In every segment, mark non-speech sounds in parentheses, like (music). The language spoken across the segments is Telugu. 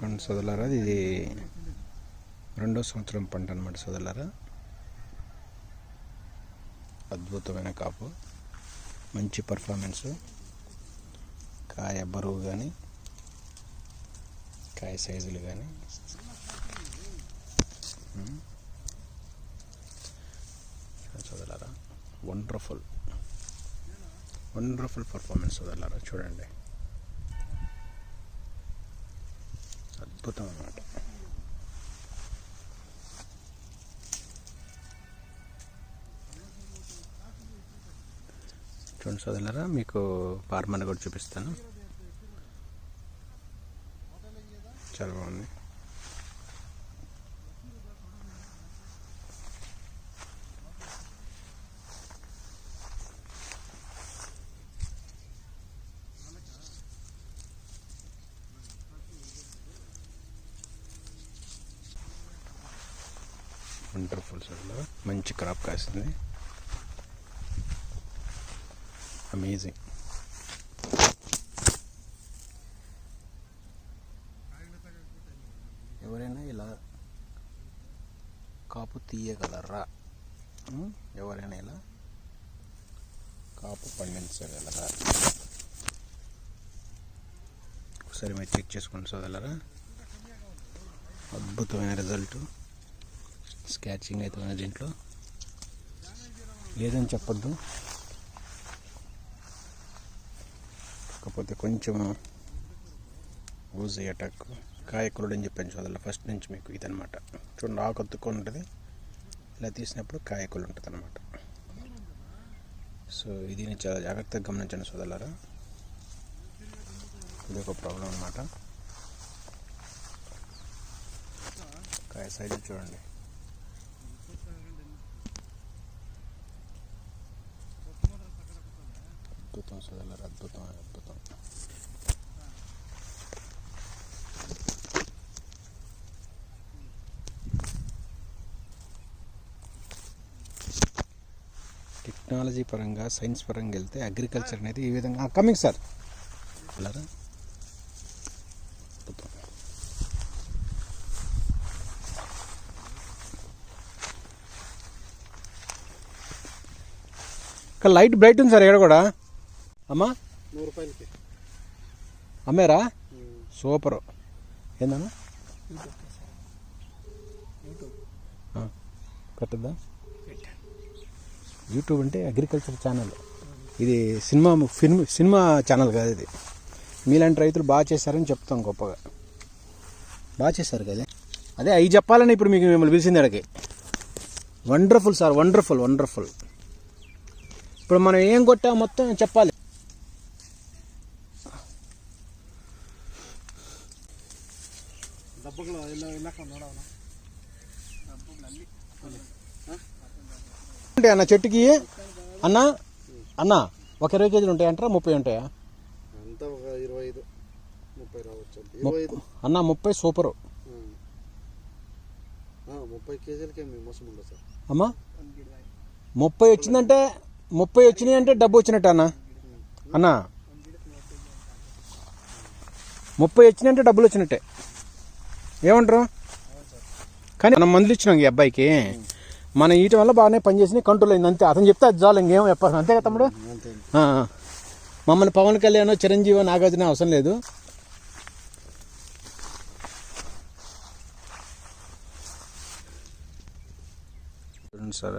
చూడండి సోదరులారా. ఇది రెండో సంవత్సరం పంట అనమాట సోదరులారా. అద్భుతమైన కాపు. మంచి పర్ఫార్మెన్స్ కాయ బరువు కానీ కాయ సైజులు కానీ చదలారా వండర్ఫుల్ వండర్ఫుల్ పర్ఫార్మెన్స్ చదలారా చూడండి. అద్భుతం అన్నమాట చూడండి సోదరులారా మీకు ఫార్మర్ కూడా చూపిస్తాను. చాలా బాగుంది వండర్ఫుల్ సోదరులారా మంచి క్రాప్ కాసింది. అమేజింగ్ ఎవరైనా ఇలా కాపు తీయగలరా? ఎవరైనా ఇలా కాపు పండించగలరా? ఒకసారి మీరు చెక్ చేసుకోండి సోదరులరా అద్భుతమైన రిజల్ట్. స్కాచింగ్ అయితే ఉంది దీంట్లో. లేదని చెప్పొద్దు. కాకపోతే కొంచెం ఊజీ అటాక్ కాయకులుడు అని చెప్పాను చదవాలి ఫస్ట్ నుంచి మీకు ఇదనమాట చూడండి ఆకు అతుక్కొని ఉంటుంది ఇలా తీసినప్పుడు కాయకులు ఉంటుంది అనమాట సో ఇది చాలా జాగ్రత్తగా గమనించండి సోదరులారా. ఇది ఒక ప్రాబ్లం అనమాట కాయ సైజు చూడండి. అద్భుతం సోదరులారా అద్భుతం అద్భుతం టెక్నాలజీ పరంగా సైన్స్ పరంగా వెళ్తే అగ్రికల్చర్ అనేది ఈ విధంగా కమింగ్ సార్ అలారా అద్భుతం. ఇక్కడ లైట్ బ్రైట్ ఉంది సార్ ఇక్కడ కూడా. అమ్మా? నూరు రూపాయలకి. అమ్మారా సూపర్. ఏందన్నా ఆ, పెట్టద్దా? యూట్యూబ్ అంటే అగ్రికల్చర్ ఛానల్. ఇది సినిమా ఫిల్మ్ సినిమా ఛానల్ కాదు ఇది. మీలాంటి రైతులు బాగా చేశారని చెప్తాం గొప్పగా. బాగా చేశారు కదా? అదే అవి చెప్పాలని ఇప్పుడు మీకు మిమ్మల్ని పిలిచింది అడిగి వండర్ఫుల్ సార్ వండర్ఫుల్ వండర్ఫుల్ ఇప్పుడు మనం ఏం కొట్టా మొత్తం చెప్పాలి. ఉంటాయి అన్న చెట్టుకి? అన్న? అన్న ఒక ఇరవై కేజీలు ఉంటాయి అంటారా? ముప్పై ఉంటాయా? అన్న ముప్పై సూపరు. అమ్మా ముప్పై వచ్చిందంటే ముప్పై వచ్చినాయి అంటే డబ్బు వచ్చినట్టు అన్న. అన్న ముప్పై వచ్చినాయంటే డబ్బులు వచ్చినట్టే. ఏమంటారు? కానీ మనం మందులు ఇచ్చినాం ఈ అబ్బాయికి. మనం ఈయటం వల్ల బాగానే పనిచేసి కంట్రోల్ అయింది. అంతే అతను చెప్తే అది చాలు ఇంకేం చెప్పాలి అంతే కదా తమ్ముడు. మమ్మల్ని పవన్ కళ్యాణ్ చిరంజీవి నాగార్జున అవసరం లేదు. సార్.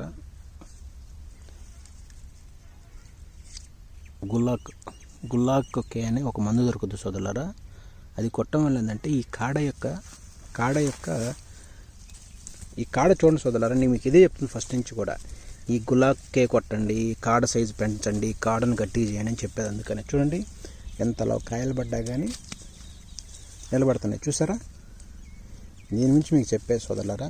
గుల్లాక్ గుల్లాక్ కే అని ఒక మందు దొరుకుతుంది సోదరులారా. అది కొట్టడం వల్ల ఏంటంటే ఈ కాడ యొక్క కాడ యొక్క ఈ కాడ చూడండి సోదరులారా నేను మీకు ఇదే చెప్తుంది ఫస్ట్ నుంచి కూడా. ఈ గులాకే కొట్టండి కాడ సైజు పెంచండి కాడను గట్టిగా చేయండి అని చెప్పేది అందుకని. చూడండి ఎంతలో కాయలు పడ్డా కానీ నిలబడుతున్నాయి. చూసారా? దీని నుంచి మీకు చెప్పేది సోదరులారా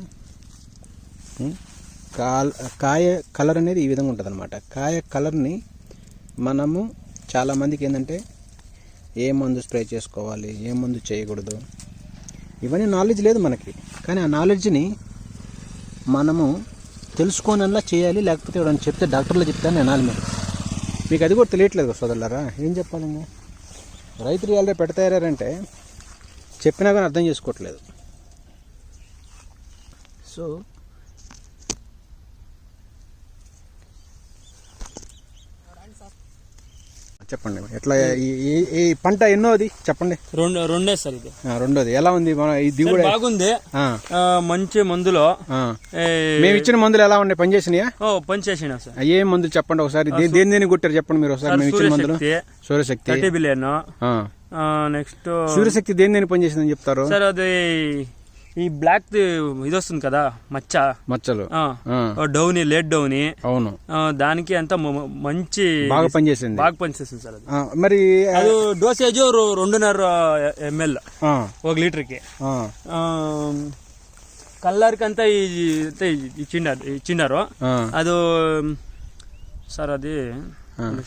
కాయ కలర్ అనేది ఈ విధంగా ఉంటుంది అనమాట కాయ కలర్ని మనము చాలామందికి ఏంటంటే ఏ మందు స్ప్రే చేసుకోవాలి ఏ మందు చేయకూడదు ఇవన్నీ నాలెడ్జ్ లేదు మనకి. కానీ ఆ నాలెడ్జ్ని మనము తెలుసుకోనల్లా చేయాలి లేకపోతే ఎవడని చెప్తే డాక్టర్లు చెప్తాను వినాలి మీరు మీకు అది కూడా తెలియట్లేదు కదా సోదరులారా? ఏం చెప్పాలండి రైతులు ఇవాళ పెడతారంటే చెప్పినా కానీ అర్థం చేసుకోవట్లేదు. సో చెప్పండి. ఎట్లా ఈ- ఈ- ఈ పంట ఎన్నోది? చెప్పండి. రెండు రెండే సార్ ఇది. రెండోది. ఎలా ఉంది? మన ఈ దిగుబడి బాగుంది. మంచి మందులో మేము ఇచ్చిన మందులు ఎలా ఉన్నాయి? పనిచేసినాయా ఓ పని చేసిన సార్. ఏ మందులు చెప్పండి ఒకసారి? దేని దేని కొట్టారు చెప్పండి మీరు ఒకసారి మేము ఇచ్చిన మందులు. సూర్యశక్తి. నెక్స్ట్ సూర్యశక్తి దేని దేని పనిచేసిందని చెప్తారు? సార్ అది ఈ బ్లాక్ ఇది వస్తుంది కదా మచ్చ. మచ్చలు. డౌని లేట్ డౌని అవును. దానికి అంత మంచి బాగా పనిచేసింది. బాగా పనిచేస్తుంది సార్ మరి అది డోసేజ్ రెండున్నర ఎంఎల్ ఒక లీటర్కి కల్లర్కి అంతా ఇచ్చిండారు ఇచ్చిండారు అది సార్ అది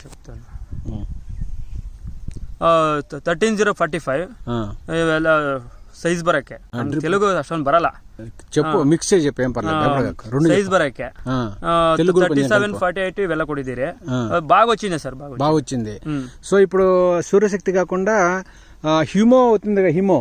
చెప్తాను. Thirteen zero forty five. Size ಬರಕ್ಕೆ ನಮ್ಗೆ ತೆಲುಗು ಅಷ್ಟೊಂದು ಬರಲ್ಲ చెప్పు మిక్స్ చేసి చెప్పు ఏం పర్లేదు భయపడకు. రెండు ಸೈಜ್ ಬರಕ್ಕೆ ఆ, తెలుగు ತರ್ಟಿ కొంచెం ಸೆವೆನ್ కలుపు. ಫಾರ್ಟಿ ಏಟ್ ಇವೆಲ್ಲ ಕೊಟ್ಟಿದ್ದೀರಿ ఆ. ಅದು బాగా వచ్చింది సార్ బాగా వచ్చింది. బాగా వచ్చింది ఉమ్. సో ఇప్పుడు సూర్యశక్తి కాకుండా ఆ, హ్యూమో అవుతుంది కదా హిమో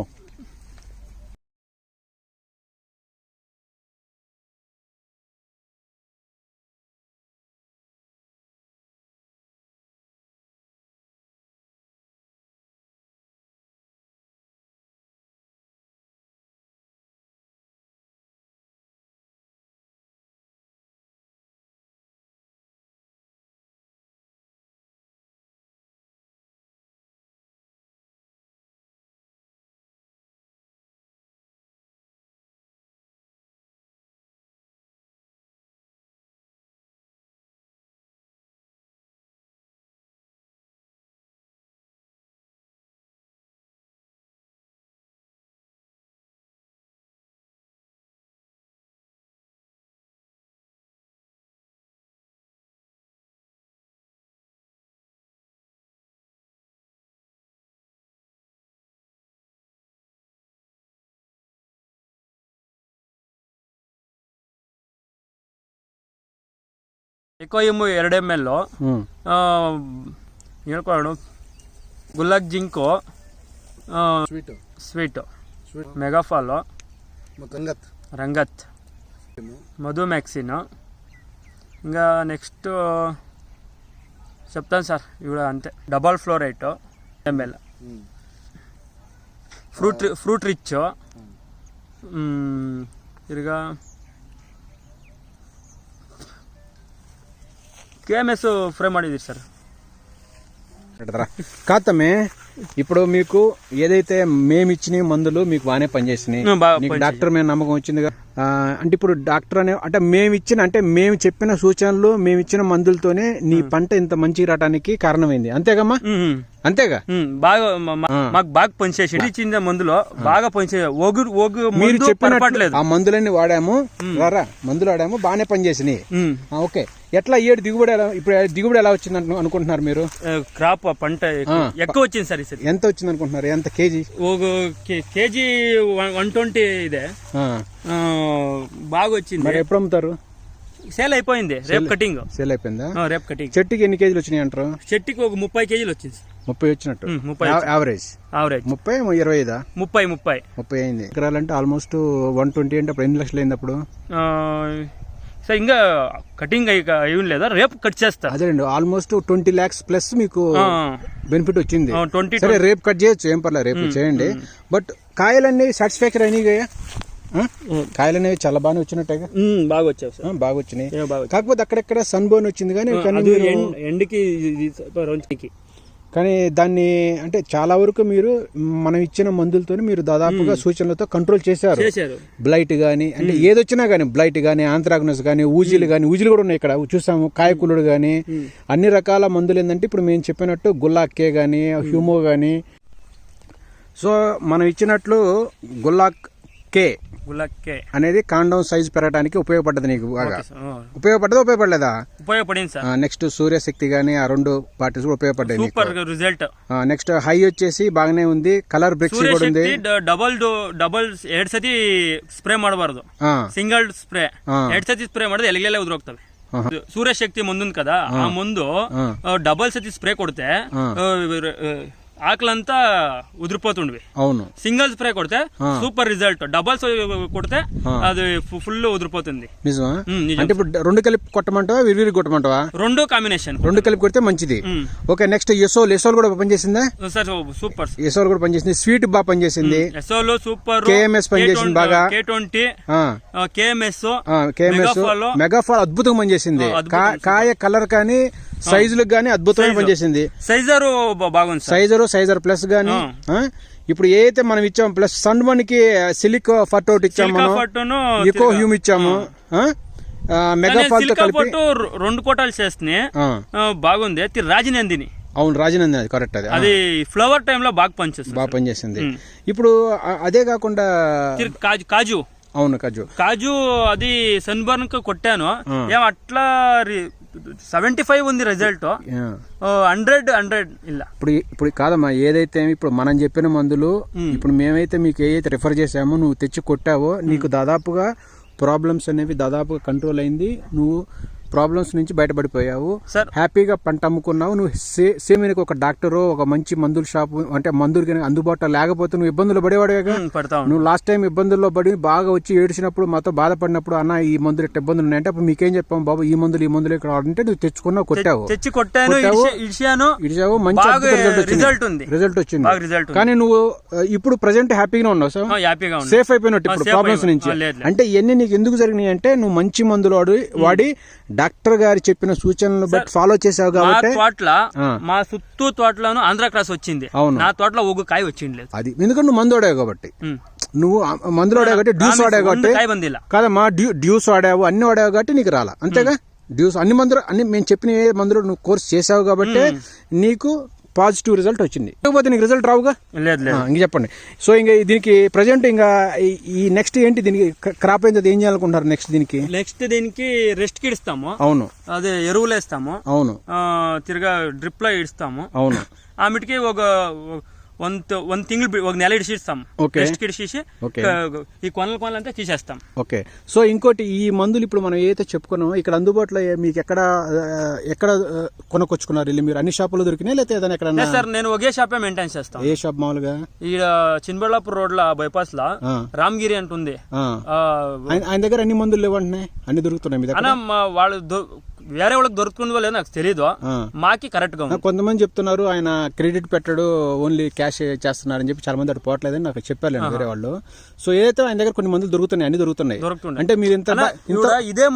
ಎಕೋಯಿಮು ಎರಡು ಎಂ ಎಲ್ ಹೇಳ್ಕೊಳ್ಳೋಣ. ಗುಲಾಬ್ ಜಿಂಕು ಸ್ವೀಟು. ಸ್ವೀಟ್. ಮೆಗಾಫಾಲು. ರಂಗತ್. ರಂಗತ್. ಮಧು ಮ್ಯಾಕ್ಸಿನು. ಹಿಂಗ ನೆಕ್ಸ್ಟು ಸೆಪ್ತನ್ ಸರ್ ಇವಳ ಅಂತೆ. Double ಫ್ಲೋರೈಟು. M L. Fruit fruit rich. ತಿರ್ಗಾ ಕೆ ಎಮ್ ಎಸ್ ಫ್ರೈ ಮಾಡಿದ್ದೀರಿ ಸರ್ పెడతారా కాతమే ఇప్పుడు మీకు ఏదైతే మేము ఇచ్చిన మందులు మీకు బాగానే పనిచేసినాయి ఉమ్, బాగా నీకు పనిచేసాయి. డాక్టర్ మీద నమ్మకం వచ్చింది కదా ఆ, అంటే ఇప్పుడు డాక్టర్ అనే అంటే మేము ఇచ్చిన అంటే మేము చెప్పిన సూచనలు మేము ఇచ్చిన మందులతోనే నీ పంట ఇంత మంచిగా రావడానికి కారణమైంది. అంతేగమ్మా? అంతేగా? బాగా. మాకు బాగా పనిచేసి ఇచ్చిన మందులో బాగా పనిచేసి ఒగు ఒగు మీరు మందు చెప్పినట్లు పొరపాట్లేదు ఆ మందులన్నీ వాడాము. రారా మందులు వాడాము. బాగానే పనిచేసినాయి. ఓకే. ఎట్లా ఏడు దిగుబడి ఎలా ఇప్పుడు దిగుబడి ఎలా వచ్చింది అను- అనుకుంటున్నారు మీరు? క్రాప్ పంట ఎక్కువ- వచ్చింది సార్ ఈసారి ఎంత వచ్చింది అనుకుంటున్నారు? ఎంత కేజీ? కేజీ వన్ ట్వంటీ ఆ, బాగా వచ్చింది మరి ఎప్పుడు అమ్ముతారు? సేల్ అయిపోయింది. రేపు కటింగ్. సేల్ అయిపోయిందా? రేపు కటింగ్. చెట్టుకి ఎన్ని కేజీలు వచ్చినాయి అంటారు? చెట్టుకి ఒక ముప్పై కేజీలు వచ్చింది. ముప్పై వచ్చినట్టు. ముప్పై యావరేజ్. ఆవరేజ్ ముప్పై ఇరవై ఐదా? ముప్పై ముప్పై. ముప్పై అయింది. ఎకరాలంటే ఆల్మోస్ట్ వన్ ట్వంటీ అంటే అప్పుడు ఎన్ని లక్షలు అయింది అప్పుడు? సార్ ఇంకా కటింగ్ అయి లేదా రేపు కట్ చేస్తారు అదేనండి ఆల్మోస్ట్ ట్వంటీ ల్యాక్స్ ప్లస్ మీకు బెనిఫిట్ వచ్చింది. ట్వంటీ సరే రేపు కట్ చేయొచ్చు ఏం పర్లేదు రేపు చేయండి. బట్ కాయలన్నీ సాటిస్ఫాక్టరీ అయినాయి కాయలు అనేవి చాలా బాగానే వచ్చినట్టేగా? బాగా ఆ, బాగా వచ్చినాయి. బాగా. కాకపోతే అక్కడెక్కడ సన్ బోన్ వచ్చింది కానీ కానీ ఎండ్కి కానీ దాన్ని అంటే చాలా వరకు మీరు మనం ఇచ్చిన మందులతో మీరు దాదాపుగా సూచనలతో కంట్రోల్ చేశారు. బ్లైట్ గానీ అంటే ఏదొచ్చినా గానీ బ్లైట్ గానీ ఆంథ్రాగ్నస్ గానీ ఊజీలు గానీ ఊజీలు కూడా ఉన్నాయి ఇక్కడ. చూసాము కాయకులుడు గానీ అన్ని రకాల మందులు ఏంటంటే ఇప్పుడు మేము చెప్పినట్టు గుల్లాక్కే గానీ హ్యూమో గానీ. సో మనం ఇచ్చినట్లు గుల్లాక్ కే గులాక్కే అనేది కాండం సైజ్ పెరగడానికి ఉపయోగపడ్డది నీకు బాగా ఆ, ఉపయోగపడ్డదా ఉపయోగపడలేదా ఉపయోగపడింది సార్ నెక్స్ట్ సూర్యశక్తి గానీ ఆ రెండు పార్టీస్ కూడా ఉపయోగపడ్డాయి నీకు సూపర్ రిజల్ట్ నెక్స్ట్ హై వచ్చేసి బాగానే ఉంది కలర్ బ్రిక్స్ కూడా ఉంది ಸೂರ್ಯಶಕ್ತಿ ಡಬಲ್ ಡಬಲ್ ಎರಡ್ ಸತಿ ಸ್ಪ್ರೇ ಮಾಡಬಾರ್ದು ఆ, సింగిల్ ಸ್ಪ್ರೇ ఆ. ಎರಡ್ ಸತಿ ಸ್ಪ್ರೇ ಮಾಡಿದ್ರೆ ಎಲೆಗಳೆಲ್ಲ ಉದುರೋಗ್ತವೆ ఆహా. ಸೂರ್ಯಶಕ್ತಿ ಮುಂದಿನ కదా ఆ ముందు ఆ. ಡಬಲ್ ಸತಿ ಸ್ಪ್ರೇ ಕೊಡುತ್ತೆ ఆ. ಆ, ఆకులంతా ఉదిరిపోతుండవి. అవును. సింగిల్ స్ప్రే కొడితే. Super result. డబల్స్ కొడితే. అది ఫుల్ ఉదిరిపోతుంది. అంటే ఇప్పుడు రెండు కలిపి కొట్టమంటావా విరివిరి కొట్టమంటావా? రెండు కాంబినేషన్. రెండు కలిపి కొడితే మంచిది. ఓకే నెక్స్ట్ ఎసోల్ ఎసోల్ కూడా పనిచేసిందా సార్ సూపర్. ఎసోల్ కూడా పనిచేసింది. స్వీట్ బాగా పనిచేసింది. ఎస్ఓలో సూపర్. KMS పనిచేసింది బాగా. K twenty KMS KMS Megafol. అద్భుతంగా పనిచేసింది. కాయ కలర్ కానీ సైజులకు కానీ అద్భుతమైన. పనిచేసింది. సైజరు బాగుంది సైజర్ సైజర్ ప్లస్ గానీ ఇప్పుడు ఏదైతే మనం ఇచ్చాం ప్లస్ సన్ వన్కి సిలిక్ ఫట్ అవుట్ ఇచ్చాము మనం. ఇకో హ్యూమ్ ఇచ్చాము. మెగాఫాల్తో కలిపి రెండు కోటాలు చేస్తే బాగుంది. రాజనందిని. అవును రాజనంది అది కరెక్ట్ అది. అది ఫ్లవర్ టైంలో బాగా పనిచేస్తుంది బాగా పనిచేసింది. ఇప్పుడు అదే కాకుండా కాజు కాజు. అవును కజు. కాజు అది సన్బర్న్కు కొట్టాను. ఏం అట్లా సెవెంటీ ఫైవ్ ఉంది రిజల్ట్. హండ్రెడ్ హండ్రెడ్ ఇలా ఇప్పుడు ఇప్పుడు కాదమ్మా ఏదైతే ఇప్పుడు మనం చెప్పిన మందులు ఇప్పుడు మేమైతే మీకు ఏదైతే రిఫర్ చేసామో నువ్వు తెచ్చి కొట్టావో నీకు దాదాపుగా ప్రాబ్లమ్స్ అనేవి దాదాపుగా కంట్రోల్ అయింది. నువ్వు ప్రాబ్లమ్స్ నుంచి బయటపడిపోయావు. హ్యాపీగా పంట అమ్ముకున్నావు. నువ్వు సే సేమ్ నీకు ఒక డాక్టరు ఒక మంచి మందుల షాపు అంటే మందులు కనుక అందుబాటులో లేకపోతే నువ్వు ఇబ్బందులు పడేవాడుగా. నువ్వు లాస్ట్ టైం ఇబ్బందుల్లో పడి బాగా వచ్చి ఏడ్చినప్పుడు మాతో బాధపడినప్పుడు అన్న ఈ మందులు ఇట్ట ఇబ్బందులు ఉన్నాయంటే అప్పుడు మీకేం చెప్పాం బాబు ఈ మందులు ఈ మందులు ఇక్కడ అంటే నువ్వు తెచ్చుకున్నావు కొట్టావు. తెచ్చి కొట్టాను ఇడిచావు మంచి రిజల్ట్ ఉంది. రిజల్ట్ వచ్చింది. కానీ నువ్వు ఇప్పుడు ప్రజెంట్ హ్యాపీగా ఉన్నావు సార్ సేఫ్ అయిపోయినట్టు ఇప్పుడు ప్రాబ్లమ్స్ నుంచి. అంటే ఇవన్నీ నీకు ఎందుకు జరిగినాయి అంటే నువ్వు మంచి మందులు వాడి వాడి డాక్టర్ గారు చెప్పిన సూచనలు బట్టి ఫాలో చేసావు కాబట్టి తోటల మా చుట్టూ తోటలోను ఆంధ్ర క్రాస్ వచ్చింది. అవును. నా తోటలో ఒక కాయ వచ్చింది లేదు అది ఎందుకంటే నువ్వు మందు వాడావు కాబట్టి. నువ్వు మందులు వాడావు కాబట్టి డ్యూస్ వాడావు కాబట్టి. కాదమ్మా డ్యూ డ్యూస్ వాడావు అన్ని వాడావు కాబట్టి నీకు రాలా. అంతేగా? డ్యూస్ అన్ని మందులు అన్ని మేము చెప్పిన మందులు నువ్వు కోర్స్ చేసావు కాబట్టి నీకు పాజిటివ్ రిజల్ట్ వచ్చింది. లేకపోతే నీకు రిజల్ట్ రావుగా? లేదు ఇంక చెప్పండి. సో ఇంకా దీనికి ప్రజెంట్ ఇంకా ఈ- నెక్స్ట్ ఏంటి దీనికి క్రాప్ అయితే ఏం చేయాలనుకుంటారు నెక్స్ట్ దీనికి? నెక్స్ట్ దీనికి రెస్ట్కి ఇస్తాము. అవును. అదే ఎరువులు వేస్తాము. అవును. తిరగా డ్రిప్లో ఇస్తాము. అవును. ఆమెటికి ఒక వన్ వన్ తింగులు బి- ఒక నెల ఇడిచేసి Okay. క- ఈ కొనలు కొనలు అంతా తీసేస్తాం. ఓకే. సో ఇంకోటి ఈ మందులు ఇప్పుడు మనం ఏదైతే చెప్పుకున్నామో ఇక్కడ అందుబాటులో మీకు ఎక్కడ ఎక్కడ ఆ, కొనుక్కొచ్చుకున్నారు? ఇల్లు మీరు? అన్ని షాపులో దొరికినాయి? లేకపోతే ఏదైనా ఎక్కడ లేదు సార్ నేను ఒకే షాపే మెయింటైన్ చేస్తాం. ఏ షాప్ మామూలుగా? ఈడ చిన్బళ్ళాపూర్ రోడ్లో బైపాస్లో రామగిరి అంటుంది. ఆయన దగ్గర అన్ని మందులు లేవంటున్నాయి? అన్ని దొరుకుతున్నాయి మీ దగ్గర? వాళ్ళు వేరే వాళ్ళకి దొరుకుతుందో లేదో నాకు తెలియదు. మాకి కరెక్ట్గా కొంతమంది చెప్తున్నారు ఆయన క్రెడిట్ పెట్టడు ఓన్లీ క్యాష్ చేస్తున్నారని చెప్పి చాలా మంది అటు పోవట్లేదని నాకు చెప్పారు వేరే వాళ్ళు. సో ఏదైతే ఆయన దగ్గర కొన్ని మందులు దొరుకుతున్నాయి అన్ని దొరుకుతున్నాయి. అంటే మీరు ఇంత ఇదే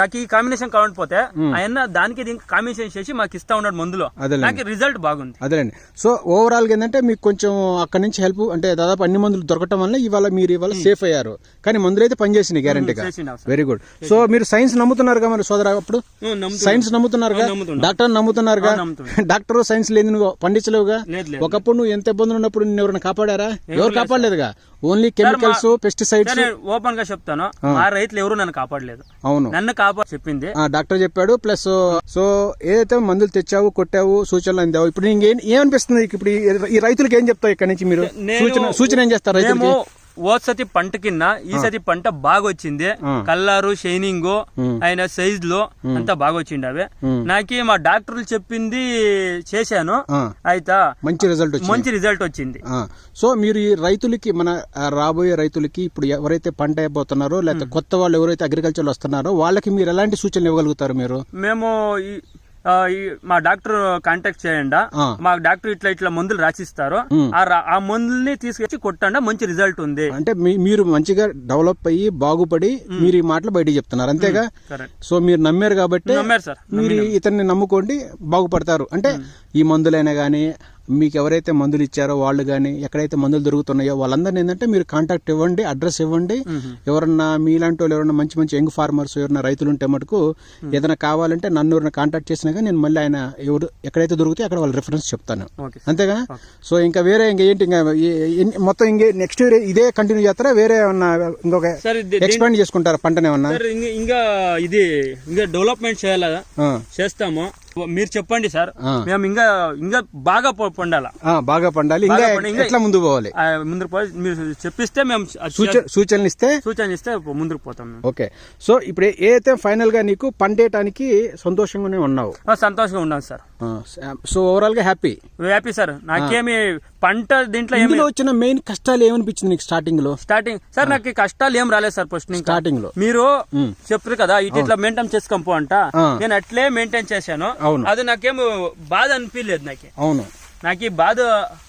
నాకు ఈ కాంబినేషన్ కావకపోతే ఆయన దానికి దీనికి కాంబినేషన్ చేసి మాకు ఇస్తా ఉన్నాడు మందులో. నాకు రిజల్ట్ బాగుంది. అదేలేండి. సో ఓవరాల్గా ఏంటంటే మీకు కొంచెం అక్కడ నుంచి హెల్ప్ అంటే దాదాపు అన్ని మందులు దొరకటం వల్ల ఇవాళ మీరు ఇవాళ సేఫ్ అయ్యారు. కానీ మందులు అయితే పనిచేసినాయి గ్యారంటీగా. వెరీ గుడ్ సో మీరు సైన్స్ నమ్ముతున్నారుగా మరి సోదరా అప్పుడు? సైన్స్ నమ్ముతున్నారుగా? ఆ, నమ్ముతున్నా. డాక్టర్ నమ్ముతున్నారుగా? ఆ, నమ్ముతున్నా. డాక్టర్ సైన్స్ లేని నువ్వు పండించలేవుగా? లేదు లేదు ఒకప్పుడు నువ్వు ఎంత ఇబ్బందులు ఉన్నప్పుడు నిన్ను ఎవరైనా కాపాడారా? ఎవరు కాపాడలేదుగా? ఓన్లీ కెమికల్స్ పెస్టిసైడ్స్ ఓపెన్గా చెప్తాను. మా రైతులు ఎవరు నన్ను కాపాడలేదు. అవును. నన్ను కాపాడు చెప్పింది. ఆ డాక్టర్ చెప్పాడు. ప్లస్ సో ఏదైతే మందులు తెచ్చావు కొట్టావు సూచనలు అందావు ఇప్పుడు ఇంకేం ఏమనిపిస్తుంది ఇప్పుడు ఈ- రైతులకు ఏం చెప్తావు ఇక్కడ నుంచి మీరు? సూచన సూచన ఏం చేస్తారు రైతులకి? ఓ సతి పంట కింద ఈ సతి పంట బాగా వచ్చింది. Colour shining. ఆయన సైజ్లో అంతా బాగా వచ్చింది అవి. నాకి మా డాక్టర్లు చెప్పింది చేశాను. అయితే మంచి రిజల్ట్ వచ్చింది. మంచి రిజల్ట్ వచ్చింది. సో మీరు ఈ రైతులకి మన రాబోయే రైతులకి ఇప్పుడు ఎవరైతే పంట అయిపోతున్నారో లేకపోతే కొత్త వాళ్ళు ఎవరైతే అగ్రికల్చర్ వస్తున్నారో వాళ్ళకి మీరు ఎలాంటి సూచనలు ఇవ్వగలుగుతారు మీరు? మేము మా డాక్టర్ కాంటాక్ట్ చేయండి. మా డాక్టర్ ఇట్లా ఇట్లా మందులు రాసిస్తారు. ఆ మందుల్ని తీసుకొచ్చి కొట్టండి మంచి రిజల్ట్ ఉంది. అంటే మీరు మంచిగా డెవలప్ అయ్యి బాగుపడి మీరు ఈ మాటలు బయటికి చెప్తున్నారు. అంతేగా? సో మీరు నమ్మారు కాబట్టి నమ్మారు సార్ మీరు ఇతన్ని నమ్ముకోండి బాగుపడతారు. అంటే ఈ మందులైనా కానీ మీకు ఎవరైతే మందులు ఇచ్చారో వాళ్ళు కానీ ఎక్కడైతే మందులు దొరుకుతున్నాయో వాళ్ళందరినీ ఏంటంటే మీరు కాంటాక్ట్ ఇవ్వండి అడ్రస్ ఇవ్వండి. ఎవరన్నా మీలాంటి వాళ్ళు ఎవరన్నా మంచి మంచి యంగ్ ఫార్మర్స్ ఎవరైనా రైతులు ఉంటే మటుకు ఏదైనా కావాలంటే నన్ను ఎవరైనా కాంటాక్ట్ చేసినా కానీ నేను మళ్ళీ ఆయన ఎవరు ఎక్కడైతే దొరికితే అక్కడ వాళ్ళ రిఫరెన్స్ చెప్తాను. అంతేగా? సో ఇంకా వేరే ఇంకా ఏంటి ఇంకా మొత్తం ఇంకే నెక్స్ట్ ఇయర్ ఇదే కంటిన్యూ చేస్తారా? వేరే ఏమన్నా ఇంకొక ఎక్స్పాండ్ చేసుకుంటారా పంటను ఏమన్నా? సార్ ఇంక- ఇది ఇంకా డెవలప్మెంట్ చేయాలా? చేస్తాము. మీరు చెప్పండి సార్. మేము ఇంకా ఇంకా బాగా పొ- పొందాలా ఆ, బాగా పండాలి. ఇంకా ఎట్లా ముందు పోవాలి? ముందుకు పోయి మీరు చెప్పిస్తే మేము సూచనలు ఇస్తే సూచన ఇస్తే ముందుకు పోతాం ఓకే. సో ఇప్పుడు ఏదైతే ఫైనల్గా నీకు పండేయటానికి సంతోషంగానే ఉన్నావు? సంతోషంగా ఉన్నాం సార్. సో ఓవరాల్గా హ్యాపీ హ్యాపీ సార్ నాకేమి పంట దీంట్లో ఇందులో వచ్చిన మెయిన్ కష్టాలు ఏమనిపించింది నీకు స్టార్టింగ్లో? స్టార్టింగ్ సార్ నాకు కష్టాలు ఏం రాలేదు సార్ ఫస్ట్ స్టార్టింగ్లో. మీరు చెప్పారు కదా ఇటు ఇట్లా మెయింటైన్ చేసుకొని పో అంట. నేను అట్లే మెయింటైన్ చేశాను. అవును. అది నాకేం బాధ అనిపించలేదు నాకు. అవును. నాకు ఈ బాధ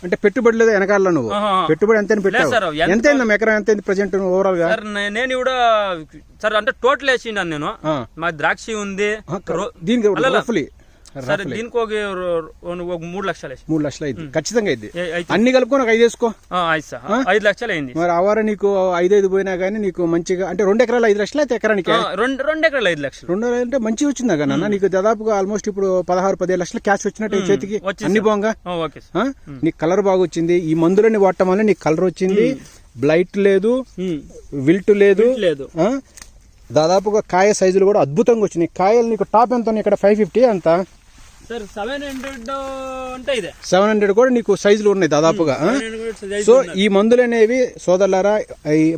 అంటే పెట్టుబడి లేదు వెనకాల నువ్వు. పెట్టుబడి ఎంత పెట్టావు? ఎంత- ఎకరం ఎంత ప్రజెంట్ ఓవరాల్గా? నేను కూడా సార్ అంటే టోటల్ వేసిండాను నేను. మా ద్రాక్షి ఉంది. దీనికి సరే దీనికి ఒక మూడు లక్షలు మూడు లక్షలు అయింది ఖచ్చితంగా అయింది అయితే అన్ని కలుపుకొని ఒక ఐదు వేసుకో. ఐదు లక్షలు అయింది. మరి ఆ వారం నీకు ఐదు ఐదు పోయినా కానీ నీకు మంచిగా అంటే రెండు ఎకరాలు ఐదు లక్షలు అయితే ఎకరానికి? రెండు రెండు ఎకరాలు ఐదు లక్షలు. రెండు అంటే మంచిగా వచ్చిందా కన్నా నీకు దాదాపుగా ఆల్మోస్ట్ ఇప్పుడు పదహారు పదిహేను లక్షలు క్యాష్ వచ్చినట్టు చేతికి. అన్ని బాగా ఆ, ఓకే సార్. నీకు కలర్ బాగా వచ్చింది. ఈ మందులని వాడటం వల్ల నీకు కలర్ వచ్చింది. బ్లైట్ లేదు. విల్ట్ లేదు. లేదు? దాదాపుగా కాయ సైజులు కూడా అద్భుతంగా వచ్చినాయి. కాయలు నీకు టాప్ ఎంత? ఇక్కడ ఫైవ్ ఫిఫ్టీ అంత. సార్ సెవెన్ హండ్రెడ్ అంటే ఇదే. సెవెన్ హండ్రెడ్ కూడా నీకు సైజులు ఉన్నాయి దాదాపుగా ఆ? 700 సో ఈ మందులు అనేవి సోదరులారా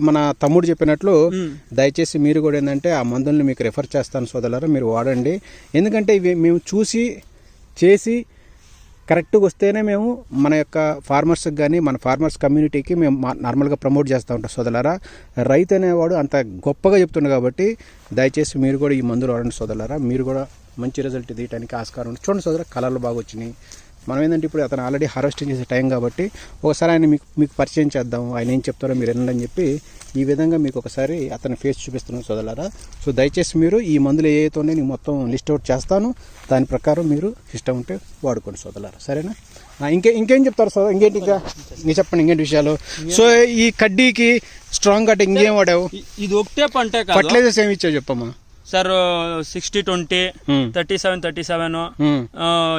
మన తమ్ముడు చెప్పినట్లు దయచేసి మీరు కూడా ఏంటంటే ఆ మందుల్ని మీకు రెఫర్ చేస్తాను సోదరులారా మీరు వాడండి. ఎందుకంటే ఇవి మేము చూసి చేసి కరెక్ట్గా వస్తేనే మేము మన యొక్క ఫార్మర్స్కి కానీ మన ఫార్మర్స్ కమ్యూనిటీకి మేము నార్మల్గా ప్రమోట్ చేస్తూ ఉంటాం సోదరులారా రైతు అనేవాడు అంత గొప్పగా చెప్తుండే కాబట్టి దయచేసి మీరు కూడా ఈ మందులు వాడండి సోదరులారా మీరు కూడా మంచి రిజల్ట్ తీయడానికి ఆస్కారం ఉంది. చూడండి సోదర కలర్లు బాగా వచ్చినాయి. మనం ఏంటంటే ఇప్పుడు అతను ఆల్రెడీ హార్వెస్టింగ్ చేసే టైం కాబట్టి ఒకసారి ఆయన మీకు మీకు పరిచయం చేద్దాం ఆయన ఏం చెప్తారో మీరు వినండి అని చెప్పి ఈ విధంగా మీకు ఒకసారి అతని ఫేస్ చూపిస్తున్నాం సోదరులారా. సో దయచేసి మీరు ఈ మందులు ఏ అయితే ఉన్నాయో నేను మొత్తం లిస్ట్ అవుట్ చేస్తాను. దాని ప్రకారం మీరు ఇష్టం ఉంటే వాడుకోండి సోదరులారా. సరేనా? ఇంకే ఇంకేం చెప్తారు సోదరు ఇంకేంటి ఇంకా? ఇంక చెప్పండి ఇంకేంటి విషయాలు? సో ఈ కడ్డీకి స్ట్రాంగ్ కట్ ఇంకేం వాడావు? ఇది ఒకటే పంటే ఫర్టిలైజర్స్ ఏమి ఇచ్చావు చెప్పమ్మా? Sir sixty twenty thirty seven thirty seven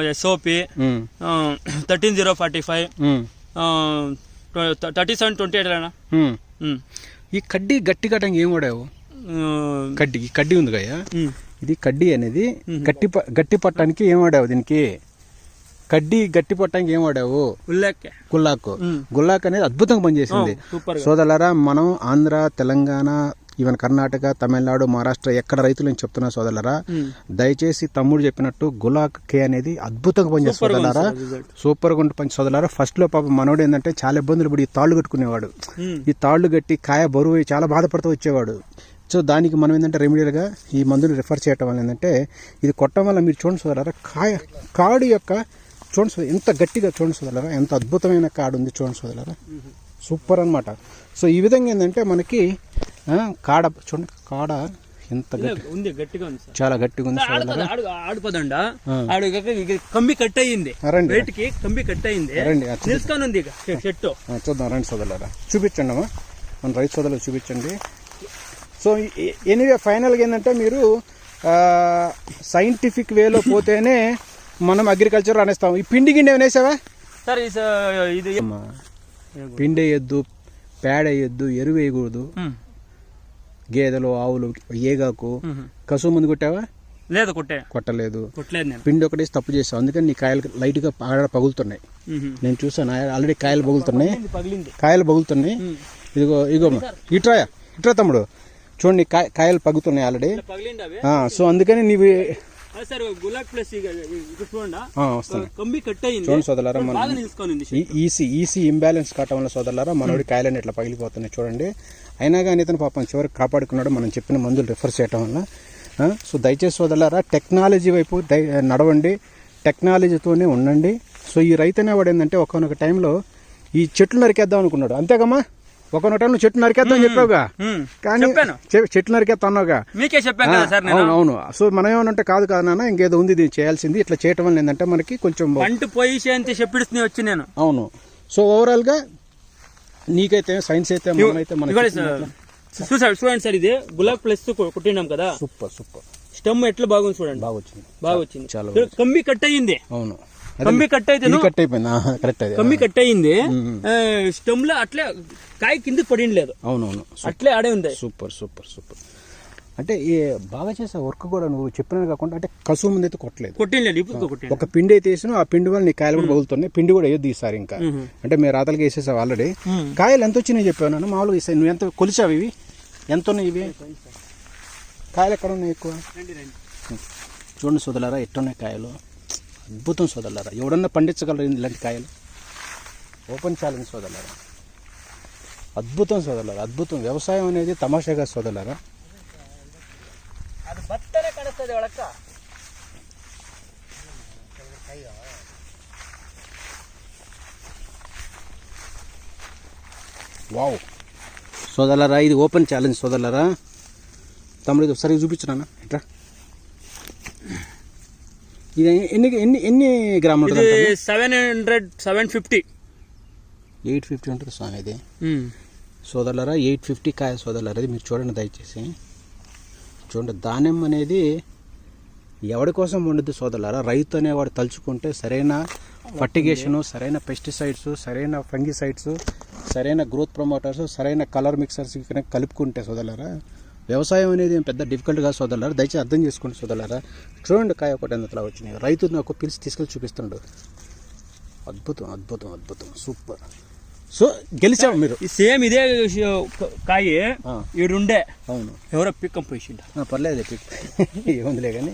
SOP thirteen zero forty five thirty seven twenty eight um. ఈ కడ్డీ గట్టి కట్టంగా ఏం వాడావు కడ్డీ కడ్డీ ఉంది కదా? ఇది కడ్డీ అనేది గట్టి ప- గట్టి పట్టడానికి ఏం వాడావు దీనికి? కడ్డీ గట్టి పట్టడానికి ఏం వాడావు గుల్లాకు. మ్మ్. గుల్లాకు అనేది అద్భుతంగా పనిచేసింది. సూపర్ సోదరులారా మనం ఆంధ్ర తెలంగాణ ఈవెన్ కర్ణాటక తమిళనాడు మహారాష్ట్ర ఎక్కడ రైతులు నేను చెప్తున్నా సోదరులారా దయచేసి తమ్ముడు చెప్పినట్టు గులాక్ కే అనేది అద్భుతంగా పనిచేస్తుంది సోదరులారా. సూపర్గా ఉంటే పని సోదరులారా. ఫస్ట్లో పాప మనోడు ఏంటంటే చాలా ఇబ్బందులు పడి ఈ తాళ్ళు కట్టుకునేవాడు. ఈ తాళ్ళు కట్టి కాయ బరువు చాలా బాధపడుతూ వచ్చేవాడు. సో దానికి మనం ఏంటంటే రెమెడీలుగా ఈ మందుని రిఫర్ చేయటం వల్ల ఏంటంటే ఇది కొట్టడం వల్ల మీరు చూడండి సోదరులారా కాయ కాడు యొక్క చూడండి ఎంత గట్టిగా చూడండి సోదరులారా ఎంత అద్భుతమైన కాడు ఉంది చూడండి సోదరులారా. సూపర్ అన్నమాట. సో ఈ విధంగా ఏంటంటే మనకి కాడ చూడండి కాడ ఎంత ఉంది గట్టిగా ఉంది చాలా గట్టిగా ఉంది ఆడుపదండ? ఆడు కంబి కట్ అయ్యింది. కి కంబి కట్ అయ్యింది. ఆ, నిలుసుకొని ఉంది చెట్టు చూద్దాం రండి సోదరులారా. చూపించండి అమ్మా. మన రైతు సోదరులకు చూపించండి. సో ఎనీవే ఫైనల్గా ఏంటంటే మీరు సైంటిఫిక్ వేలో (laughs) పోతేనే మనం అగ్రికల్చర్ అనేస్తాం ఈ పిండి గిండి ఏమైనా వేసావా? సార్ ఇది అమ్మా, పిండి వేయొద్దు పేడ వేయొద్దు ఎరువు వేయకూడదు. గేదెలు ఆవులు ఏగాకు. కసువు ముందు కొట్టావా? లేదు కొట్టే. కొట్టలేదు. పిండి ఒకటి తప్పు చేసావు. అందుకని నీ కాయలు లైట్గా ఆడ పగులుతున్నాయి. నేను చూసాను ఆల్రెడీ కాయలు పగులుతున్నాయి. కాయలు పగులుతున్నాయి. ఇదిగో ఇగో ఇట్రాయా ఇట్రా తమ్ముడు. చూడండి కాయ కాయలు పగుతున్నాయి ఆల్రెడీ. సో అందుకని నీవి సార్ గులాబ్ ప్లస్ చూడండి కంబి కట్ చూడండి సోదరులారా మన ఈసీ ఈసీ ఇంబ్యాలెన్స్ కావటం వల్ల సోదరులారా మనోడి కాయలన్నీ ఇట్లా పగిలిపోతున్నాయి చూడండి. అయినా కానీ ఇతను పాపం చివరికి కాపాడుకున్నాడు మనం చెప్పిన మందులు రిఫర్ చేయటం వల్ల. సో దయచేసి సోదరులారా టెక్నాలజీ వైపు నడవండి టెక్నాలజీతోనే ఉండండి. సో ఈ రైతు అనేవాడు ఏంటంటే ఒకనొక టైంలో ఈ చెట్లు నరికేద్దాం అనుకున్నాడు. అంతేగమ్మా? ఒకనొక టైంలో చెట్లు నరికేద్దాం చెప్పావుగా. కానీ చెట్లు నరికేస్తా అన్నావుగా. మీకే చెప్పాను అవును అవును సో మనం ఏమనంటే కాదు కాదు నాన్న ఇంకేదో ఉంది దీన్ని చేయాల్సింది. ఇట్లా చేయటం వల్ల ఏంటంటే మనకి కొంచెం పంట పోయి చెప్పిడుస్తుంది వచ్చి నేను. అవును. సో ఓవరాల్గా నీకైతే సైన్స్ అయితే మనమైతే మన చూసాడు చూడండి సార్ ఇది. గులాబ్ ప్లస్ కొట్టినాం కదా. Super super. స్టెమ్ ఎట్లా బాగుంది చూడండి. బాగా వచ్చింది బాగా వచ్చింది చాలా కంబి కట్ అయ్యింది. అవును. కంబి కట్ అయితే కట్ అయిపోయింది కరెక్ట్ అది. కమ్మి కట్ అయ్యింది స్టెమ్లో అట్లే కాయ కింద పడింది లేదు అవునవును అట్లే ఆడే ఉంది. Super super super. అంటే ఈ బాగా చేసే వర్క్ కూడా నువ్వు చెప్పినది కాకుండా అంటే కసువు ముందు అయితే కొట్టలేదు. కొట్టింది లేదు ఇప్పుడు కొట్టింది ఒక పిండి అయితే వేసినా ఆ పిండి వల్ల నీ కాయలు కూడా పగులుతున్నాయి పిండి కూడా వేయొద్దు ఈసారి ఇంకా. అంటే మీరు రాతలకి వేసేసావు ఆల్రెడీ కాయలు ఎంత వచ్చినాయి చెప్పావు నన్ను? మామూలుగా ఈసారి నువ్వు ఎంత కొలిచావు ఇవి? ఎంత ఉన్నాయి ఇవి? కాయలు ఎక్కడ ఉన్నాయి ఎక్కువ? చూడండి సోదలారా ఎట్టున్నాయి కాయలు? అద్భుతం సోదరులారా ఎవడన్నా పండించగలరు ఇలాంటి కాయలు ఓపెన్ ఛాలెంజ్ సోదరులారా అద్భుతం సోదరులారా అద్భుతం వ్యవసాయం అనేది తమాషాగా సోదరులారా వావ్ సోదరులారా ఇది ఓపెన్ ఛాలెంజ్ సోదరులారా తమ్ముడు ఇది ఒకసారి చూపించినా ఎట్రా ఇది ఎన్ని ఎన్ని ఎన్ని గ్రాములు ఇది seven hundred seven fifty eight fifty ఉంటుంది స్వామి ఇది? సోదరులారా ఎయిట్ ఫిఫ్టీ కాయ సోదరులారా ఇది మీరు చూడండి దయచేసి. చూడండి ధాన్యం అనేది ఎవరి కోసం వండుద్ది సోదరులారా? రైతు అనేవాడు తలుచుకుంటే సరైన ఫర్టిగేషను సరైన పెస్టిసైడ్స్ సరైన ఫంగిసైడ్స్ సరైన గ్రోత్ ప్రమోటర్స్ సరైన కలర్ మిక్సర్స్ కనుక కలుపుకుంటే సోదరులారా వ్యవసాయం అనేది ఏం పెద్ద డిఫికల్ట్ కాదు సోదరులారా దయచేసి అర్థం చేసుకోండి సోదరులారా. చూడండి కాయ ఒకటి ఎంతలా వచ్చినాయి. రైతు నాకు పిలిచి తీసుకెళ్ళి చూపిస్తుండు. అద్భుతం అద్భుతం అద్భుతం. సూపర్. సో గెలిచాము మీరు. సేమ్ ఇదే కాయి. ఈడుండే అవును. ఎవరో పిక్కం పోయిండ పర్లేదు పిక్ (laughs) ఏముందిలే కానీ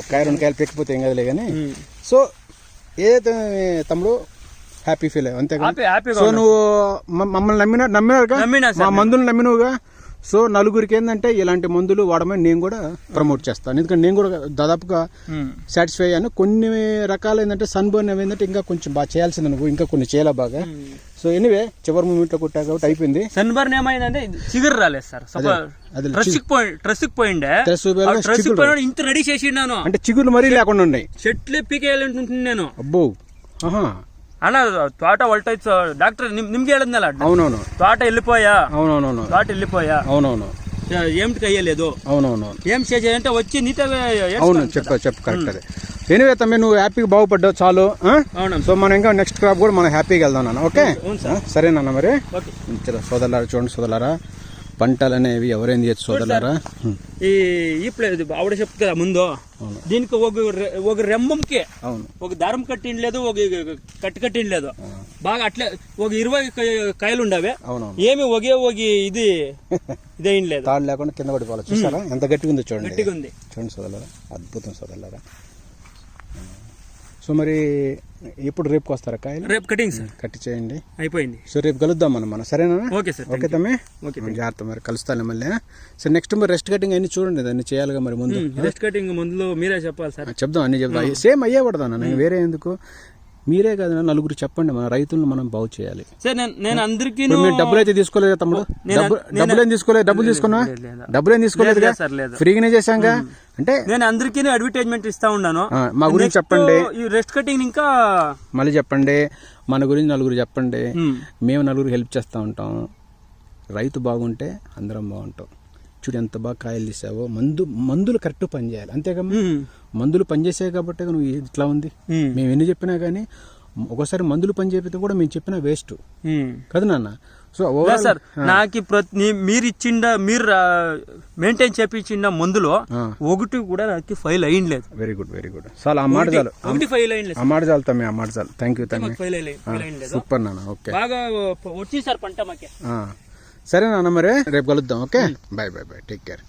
ఒక కాయ రెండు కాయలు పెక్కిపోతే ఏం కదలే కానీ సో ఏదైతే తమ్ముడు? హ్యాపీ ఫీల్ అయ్యావు అంతే సో నువ్వు మమ్మల్ని నమ్మిన నమ్మినారుగా? నమ్మినా సార్ మా మందులు నమ్మినవుగా? సో నలుగురికి ఏంటంటే ఇలాంటి మందులు వాడమని నేను కూడా ప్రమోట్ చేస్తాను. ఎందుకంటే నేను కూడా దాదాపుగా. సాటిస్ఫై అయ్యాను. కొన్ని రకాలు ఏంటంటే సన్ బర్న్ అవి ఏంటంటే ఇంకా కొంచెం బాగా చేయాల్సింది నువ్వు ఇంకా కొన్ని చేయాలా బాగా. సో ఎనీవే చివరి మూమెంట్లో కొట్టా కాబట్టి అయిపోయింది. సన్ బర్న్ ఏమైందంటే చిగురు రాలేదు సార్. అదే ట్రస్కి పోయి ట్రస్కి పోయిండే. ట్రస్కి చిగురు. ఇంత రెడీ చేసిండాను అంటే చిగుర్లు మరీ లేకుండా ఉన్నాయి. చెట్లే పీకేయాలంటుంటుంది నేను. అబ్బో. ಅಣ್ಣ ತೋಟ ವೋಲ್ಟೇಜ್ డాక్టర్ ನಿಮ್ ನಿಮ್ಗೆ అవునవును. ತೋಟ వెళ్ళిపోయా? అవునవునవును. తోట వెళ్ళిపోయా? అవునవును. ఏమిటి కయ్యలేదు? అవునవును. ఏం చేసేది వచ్చి నీతో అవును చెప్ప చెప్పు కరెక్ట్ అదే. ఎనివే తమ్మి నువ్వు హ్యాపీగా బాగుపడ్డావు చాలు ఆ? అవునమ్మా. సో మనం ఇంకా నెక్స్ట్ క్రాప్ కూడా మనం హ్యాపీగా వెళ్దాం నాన్న ఓకే? అవును సార్. సరేనన్న మరి. చలో సోదరులారా చూడండి సోదరులారా. పంటలు అనేవి ఎవరేం హ్మ్. ఈ ప్లేస్ ఆవిడ చెప్తుంది కదా ముందు. దీనికి ఒక ఒక అవును. ఒక దారం కట్టిండి లేదు ఒక కట్టి కట్టిండి లేదు. బాగా అట్లే ఒక ఇరవై కాయలు ఉండవే. ఏమి ఒకే ఒక ఇది (laughs) ఇదేం లేదు. తాడు లేకుండా కింద పడిపోవాలి. చూసారా? ఎంత గట్టిగా ఉందో చూడండి. గట్టిగా ఉంది చూడండి సోదరులారా అద్భుతం సోదరులారా. సో మరి ఎప్పుడు రేపుకి వస్తారా కాయలు? రేపు కటింగ్ సార్. కట్టి చేయండి అయిపోయింది. సో రేపు కలుద్దాం మనం మనం సరేనా? ఓకే సార్ ఓకే తమ్మి? ఓకే జాగ్రత్త మరి కలుస్తాను మళ్ళీ సో నెక్స్ట్ మరి రెస్ట్ కటింగ్ అన్ని చూడండి దాన్ని చేయాలిగా మరి ముందు రెస్ట్ కటింగ్ ముందులో మీరే చెప్పాలి సార్. చెప్దాం అన్ని చెప్దాం. సేమ్ అయ్యే పడదాను నేను వేరే ఎందుకు? మీరే కాదు నలుగురు చెప్పండి మన రైతులను మనం బాగు చేయాలి. సార్ నేను అందరికీ డబ్బులు అయితే తీసుకోలేదు తమ్ముడు? డబ్బు డబ్బులు ఏం తీసుకోలేదు? డబ్బులు తీసుకున్నా. డబ్బులు ఏం తీసుకోలేదు. ఫ్రీగానే చేశాంగా? అంటే నేను అందరికీ అడ్వర్టైజ్మెంట్ ఇస్తా ఉన్నాను. మా గురించి చెప్పండి. ఈ రెస్ట్ కటింగ్ ఇంకా మళ్ళీ చెప్పండి. మన గురించి నలుగురు చెప్పండి. మేము నలుగురు హెల్ప్ చేస్తూ ఉంటాం. రైతు బాగుంటే అందరం బాగుంటాం. చూడు ఎంత బాగా కాయలు తీసావో మందు మందులు కరెక్ట్ పనిచేయాలి. అంతేకమ్మా ఉమ్, మందులు పనిచేసాయి కాబట్టి నువ్వు ఇట్లా ఉంది. మేము. ఎన్ని చెప్పినా కానీ ఒకసారి మందులు పని కూడా మేము చెప్పిన వేస్ట్. కదా నాన్న? సో లేదు సార్ నాకు ప్రతి మీరు ఇచ్చిండ మీరు మెయింటైన్ చేపించిండ మందులో. ఒకటి కూడా నాకు ఫైల్ అయ్యిండలేదు వెరీ గుడ్ వెరీ గుడ్ చాలా ఆ మాట చాలు. ఒకటి ఫైల్ అయ్యిండలేదు ఆ మాట చాలు తమ్మి ఆ మాట చాలు. థ్యాంక్ యూ తమ్మి సూపర్ నాన్న ఓకే. బాగా వచ్చి సార్ పంట మాకే. సరే నాన్న మరి రేపు కలుద్దాం okay? Bye bye bye. Take care.